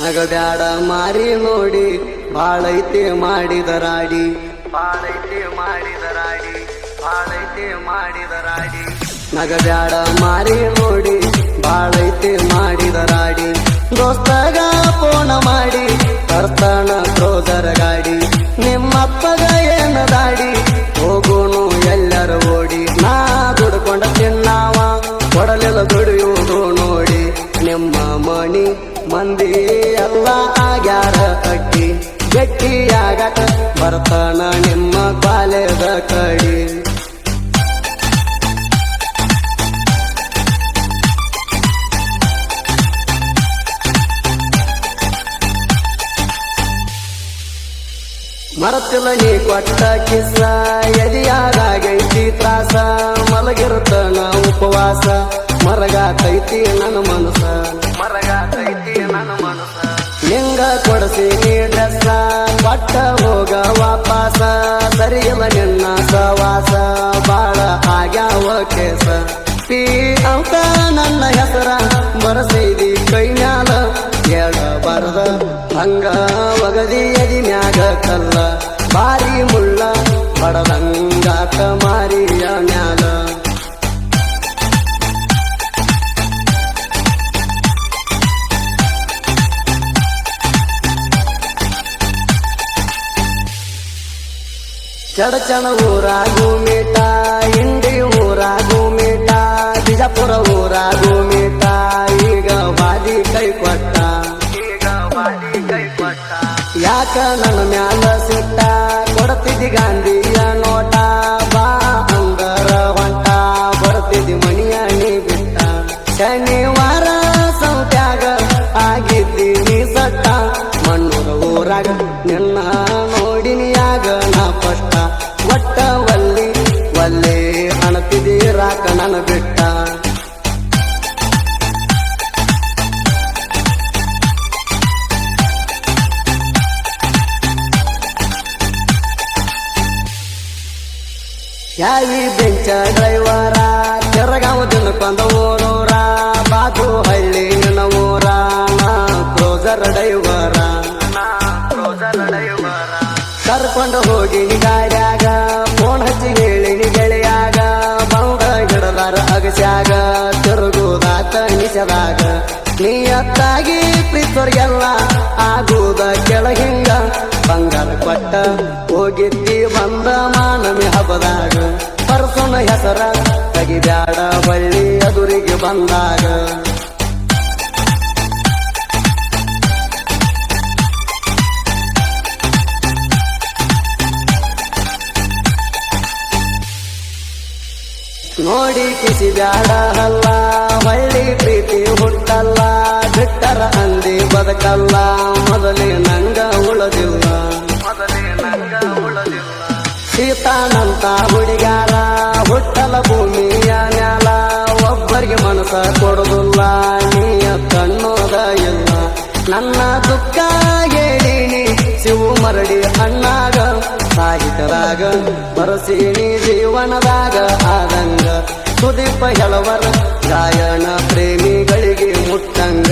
ನಗಬ್ಯಾಡ ಮಾರಿ ನೋಡಿ ಬಾಳೈತೆ ಮಾಡಿದ ಮಾಡಿದರಾಡಿ. ಬಾಳೈತೆ ಮಾಡಿದರಾಡಿ ಬಾಳೈತೆ ಮಾಡಿದರಾಡಿ. ನಗಬ್ಯಾಡ ಮಾರಿ ನೋಡಿ ಬಾಳೈತೆ ಮಾಡಿದ ರಾಡಿ ದೋಸ್ತಗ ಫೋನ ಮಾಡಿ ಬರ್ತಾಣ ಸೋದರ ಗಾಡಿ ನಿಮ್ಮಪ್ಪಗ ಏನ ದಾಡಿ? ಹೋಗೋನು ಎಲ್ಲರೂ ಓಡಿ. ನಾ ದುಡ್ಕೊಂಡ ತಿನ್ನಾವ ಕೊಡಲೆಲ್ಲ ದುಡಿಯುವುದು ನೋಡಿ. ನಿಮ್ಮ ಮಣಿ ಮಂದಿ ಎಲ್ಲ ಆಗ್ಯಾರ ಕಟ್ಟಿ ಗಟ್ಟಿಯಾಗಟ ಬರ್ತಾನ ನಿಮ್ಮ ಬಾಲ್ಯದ ಕಡಿ. ಮರತಿಲ್ಲ ನೀ ಕೊಟ್ಟ ಕಿಸ್ಸ, ಎದಿಯಾದಾಗೈತಿ ತ್ರಾಸ ಮಲಗಿರುತ್ತನ ಉಪವಾಸ. ಮರಗಾತೈತಿ ನನ್ನ ಮನಸ ಮರಗಾತೈತಿ ನನ್ನ ಮನಸ ನಿಂಗ ಕೊಡಸಿ ನೀ ಬಟ್ಟ ಹೋಗ ವಾಪಾಸ. ಸರಿಯಲ್ಲ ನಿನ್ನ ಸವಾಸ ಬಾಳ ಆಗ್ಯಾವ ಕೇಸ. ಪೀ ಅಂತ ನನ್ನ ಹೆಸರ ಮರಸೈದಿ ಕೈ ಮ್ಯಾಲ. ಬರದ ಹಂಗ ಒಗದಿ ಎದಿ ಮ್ಯಾಗ ಕಲ್ಲ. ಬಾರಿ ಮುಳ್ಳ ಬಡದಂಗಾತ ಮಾರಿಯ ಮ್ಯಾಲ. ಚಡಚಣ ಊರಾಗು ಮೇಟ ಇಂಡಿ ಊರಾಗು ಮೇಟ ಬಿಜಾಪುರ ಊರಾಗು ಮೇಟ ಈಗ ವಾದಿ ಕೈ ಕೊಟ್ಟ. ಈಗ ವಾದಿ ಕೈ ಕೊಟ್ಟ. ಯಾಕ ನನ್ನ ಒಲ್ಲೆ ಅಣತಿದ್ದೀರಾಕ ಕಣನ ಬಿಟ್ಟ? ಯಾವಿ ಬೆಂಚ ಡ್ರೈವರ? ಕೆರಗಾವ ದಿನಕ್ಕೊಂದ ಓರೋರ ಬಾಜು ಹಳ್ಳಿ ಊರ? ಡೈವರ ಕ್ರೋಸರ್ ಡ್ರೈವರ? ಕರ್ಕೊಂಡು ಹೋಗಿ ಗಾಡ್ಯಾಗ ನಿಜದಾಗ ನೀಯತ್ತಾಗಿ ಪ್ರೀತೋರ್ಗೆಲ್ಲ ಆಗುದ ಕೆಳಹಿಂಗ ಬಂಗಾರ ಕೊಟ್ಟ ಹೋಗಿದ್ದಿ ಬಂದ ಮಾನಮಿ ಹಬ್ಬದಾಗ. ಪರ್ಸನ ಹೆಸರ ತೆಗಿಬ್ಯಾಡ ಬಳ್ಳಿ ಎದುರಿಗೆ ಬಂದಾಗ. ನೋಡಿ ಕಿಸಿ ಬ್ಯಾಡ ಅಲ್ಲ. ಬದುಕಲ್ಲ ಮೊದಲೇ ನಂಗ ಉಳದಿಲ್ಲ. ನಂಗ ಸೀತಾನಂತ ಹುಡುಗಾರ ಹುಟ್ಟಲ ಭೂಮಿಯ ನ್ಯಾಲ, ಒಬ್ಬರಿಗೆ ಮನಸ ಕೊಡುದಿಲ್ಲ, ನೀಯ ಕಣ್ಣೋದ ಇಲ್ಲ. ನನ್ನ ದುಃಖ ಹೇಳಿನಿ ಶಿವು ಮರಡಿ ಅಣ್ಣಾಗ ಸಾಹಿತರಾಗ ಬರಸೀನಿ, ಜೀವನದಾಗ ಆದಂಗ. ಸುದೀಪ ಹೆಳವರ ಗಾಯನ ಪ್ರೇಮಿಗಳಿಗೆ ಮುಟ್ಟಂಗ.